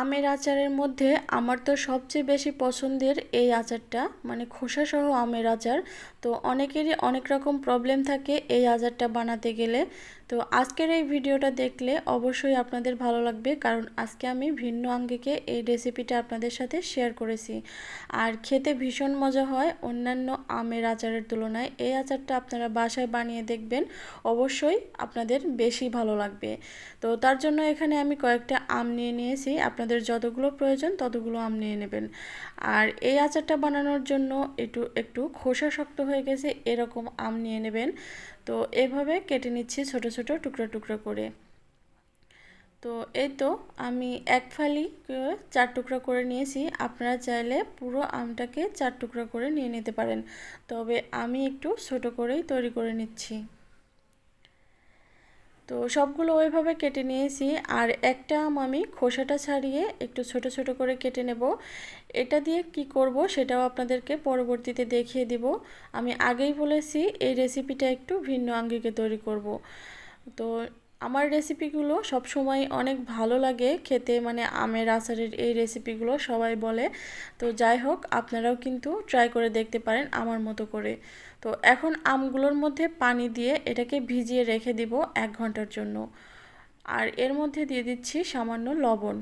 আমের আচারের মধ্যে আমার তো সবচেয়ে বেশি পছন্দের এই আচারটা মানে খোসাসহ আমের আচার। তো অনেকেরই অনেক রকম প্রবলেম থাকে এই আচারটা বানাতে গেলে। তো আজকের এই ভিডিওটা দেখলে অবশ্যই আপনাদের ভালো লাগবে, কারণ আজকে আমি ভিন্ন আঙ্গিকে এই রেসিপিটা আপনাদের সাথে শেয়ার করেছি। আর খেতে ভীষণ মজা হয় অন্যান্য আমের আচারের তুলনায়। এই আচারটা আপনারা বাসায় বানিয়ে দেখবেন, অবশ্যই আপনাদের বেশি ভালো লাগবে। তো তার জন্য এখানে আমি কয়েকটা আম নিয়ে নিয়েছি। আপনাদের যতগুলো প্রয়োজন ততগুলো আম নিয়ে নেবেন। আর এই আচারটা বানানোর জন্য একটু একটু খোসা শক্ত হয়ে গেছে, এরকম আম নিয়ে নেবেন। তো এভাবে কেটে নিচ্ছি ছোট ছোট টুকরা টুকরা করে। তো এই তো আমি এক ফালি চার টুকরা করে নিয়েছি। আপনারা চাইলে পুরো আমটাকে চার টুকরা করে নিয়ে নিতে পারেন। তবে আমি একটু ছোট করেই তৈরি করে নিচ্ছি। তো সবগুলো ওইভাবে কেটে নিয়েছি। আর একটা আম আমি খোসাটা ছাড়িয়ে একটু ছোট ছোট করে কেটে নেব। এটা দিয়ে কি করব সেটাও আপনাদেরকে পরবর্তীতে দেখিয়ে দিব। আমি আগেই বলেছি, এই রেসিপিটা একটু ভিন্ন আঙ্গিকে তৈরি করব। তো আমার রেসিপিগুলো সব সময় অনেক ভালো লাগে খেতে মানে আমের আচারের এই রেসিপিগুলো সবাই বলে। তো যাই হোক, আপনারাও কিন্তু ট্রাই করে দেখতে পারেন আমার মতো করে। তো এখন আমগুলোর মধ্যে পানি দিয়ে এটাকে ভিজিয়ে রেখে দিব এক ঘণ্টার জন্য। আর এর মধ্যে দিয়ে দিচ্ছি সামান্য লবণ।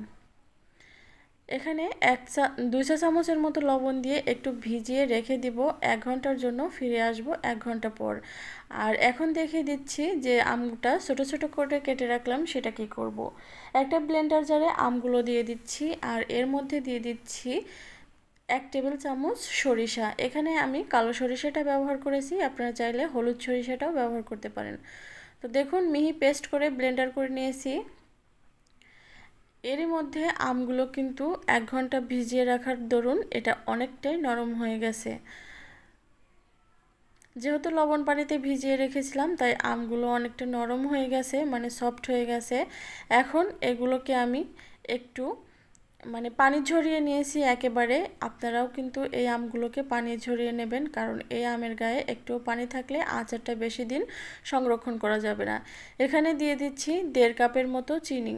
এখানে এক চা, দুই চা চামচের মতো লবণ দিয়ে একটু ভিজিয়ে রেখে দিব। এক ঘণ্টার জন্য ফিরে আসব এক ঘণ্টা পর। আর এখন দেখে দিচ্ছি যে আমটা ছোট ছোট করে কেটে রাখলাম, সেটা কি করব। একটা ব্লেন্ডার জারে আমগুলো দিয়ে দিচ্ছি, আর এর মধ্যে দিয়ে দিচ্ছি এক টেবিল চামচ সরিষা। এখানে আমি কালো সরিষাটা ব্যবহার করেছি, আপনারা চাইলে হলুদ সরিষাটাও ব্যবহার করতে পারেন। তো দেখুন, মিহি পেস্ট করে ব্লেন্ডার করে নিয়েছি। এরই মধ্যে আমগুলো কিন্তু এক ঘণ্টা ভিজিয়ে রাখার দরুন এটা অনেকটাই নরম হয়ে গেছে। যেহেতু লবণ পানিতে ভিজিয়ে রেখেছিলাম, তাই আমগুলো অনেকটা নরম হয়ে গেছে মানে সফট হয়ে গেছে। এখন এগুলোকে আমি একটু মানে পানি ঝরিয়ে নিয়েছি একেবারে। আপনারাও কিন্তু এই আমগুলোকে পানি ঝরিয়ে নেবেন, কারণ এই আমের গায়ে একটু পানি থাকলে আচারটা বেশি দিন সংরক্ষণ করা যাবে না। এখানে দিয়ে দিচ্ছি দেড় কাপের মতো চিনি।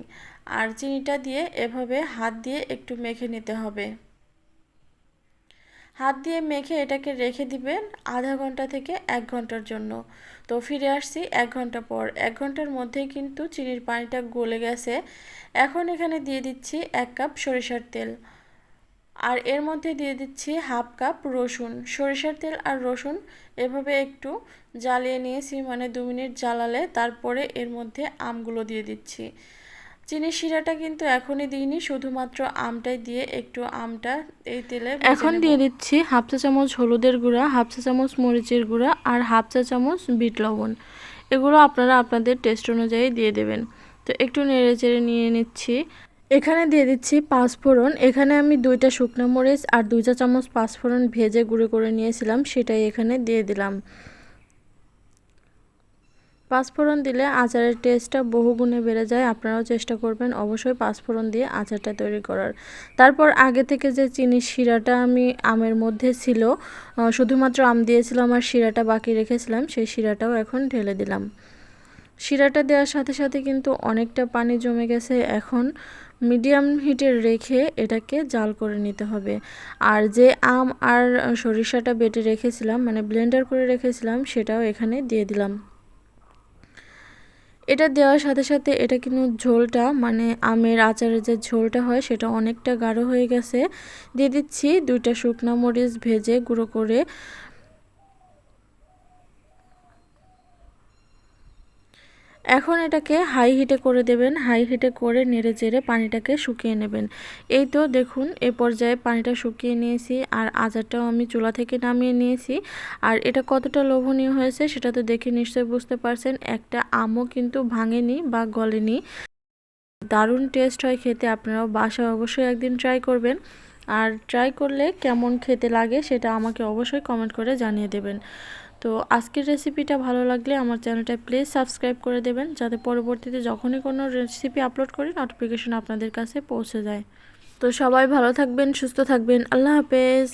আর চিনিটা দিয়ে এভাবে হাত দিয়ে একটু মেখে নিতে হবে। হাত দিয়ে মেখে এটাকে রেখে দিবেন আধা ঘণ্টা থেকে এক ঘণ্টার জন্য। তো ফিরে আসছি এক ঘণ্টা পর। এক ঘণ্টার মধ্যেই কিন্তু চিনির পানিটা গলে গেছে। এখন এখানে দিয়ে দিচ্ছি এক কাপ সরিষার তেল। আর এর মধ্যে দিয়ে দিচ্ছি হাফ কাপ রসুন। সরিষার তেল আর রসুন এভাবে একটু জ্বালিয়ে নিয়েছি মানে দু মিনিট জ্বালালে তারপরে এর মধ্যে আমগুলো দিয়ে দিচ্ছি। চিনির শিরাটা কিন্তু এখনই দিইনি শুধুমাত্র আমটাই দিয়ে একটু আমটা এই তেলে এখন দিয়ে দিচ্ছি হাফ চা চামচ হলুদের গুঁড়া হাফ চা চামচ মরিচের গুঁড়া আর হাফ চা চামচ বিট লবণ। এগুলো আপনারা আপনাদের টেস্ট অনুযায়ী দিয়ে দেবেন। তো একটু নেড়ে চেড়ে নিয়ে নিচ্ছি। এখানে দিয়ে দিচ্ছি পাঁচফোড়ন। এখানে আমি দুইটা শুকনো মরিচ আর দুই চা চামচ পাঁচফোড়ন ভেজে গুঁড়ো করে নিয়েছিলাম সেটাই এখানে দিয়ে দিলাম। পাঁচফোড়ন দিলে আচারের টেস্টটা বহুগুণে বেড়ে যায়। আপনারাও চেষ্টা করবেন অবশ্যই পাঁচফোড়ন দিয়ে আচারটা তৈরি করার। তারপর আগে থেকে যে চিনির শিরাটা আমি আমের মধ্যে ছিল শুধুমাত্র আম দিয়েছিলাম আর শিরাটা বাকি রেখেছিলাম, সেই শিরাটাও এখন ঢেলে দিলাম। শিরাটা দেওয়ার সাথে সাথে কিন্তু অনেকটা পানি জমে গেছে। এখন মিডিয়াম হিটে রেখে এটাকে জাল করে নিতে হবে। আর যে আম আর সরিষাটা বেটে রেখেছিলাম মানে ব্লেন্ডার করে রেখেছিলাম, সেটাও এখানে দিয়ে দিলাম। এটা দেওয়ার সাথে সাথে এটা কিন্তু ঝোলটা মানে আমের আচারের যে ঝোলটা হয় সেটা অনেকটা গাঢ় হয়ে গেছে। দিয়ে দিচ্ছি দুইটা শুকনা মরিচ ভেজে গুঁড়ো করে এখন এটাকে হাই হিটে করে দেবেন। হাই হিটে করে নেড়ে চেড়ে পানিটাকে শুকিয়ে নেবেন। এই তো দেখুন, এ পর্যায়ে পানিটা শুকিয়ে নিয়েছি আর আচারটাও আমি চুলা থেকে নামিয়ে নিয়েছি। আর এটা কতটা লোভনীয় হয়েছে সেটা তো দেখে নিশ্চয়ই বুঝতে পারছেন। একটা আমও কিন্তু ভাঙেনি বা গলেনি। দারুণ টেস্ট হয় খেতে, আপনারাও বাসায় অবশ্যই একদিন ট্রাই করবেন। আর ট্রাই করলে কেমন খেতে লাগে সেটা আমাকে অবশ্যই কমেন্ট করে জানিয়ে দেবেন। তো আজকের রেসিপিটা ভালো লাগলে আমার চ্যানেলটা প্লিজ সাবস্ক্রাইব করে দেবেন, যাতে পরবর্তীতে যখনই কোনো রেসিপি আপলোড করি নোটিফিকেশন আপনাদের কাছে পৌঁছে যায়। তো সবাই ভালো থাকবেন, সুস্থ থাকবেন, আল্লাহ হাফেজ।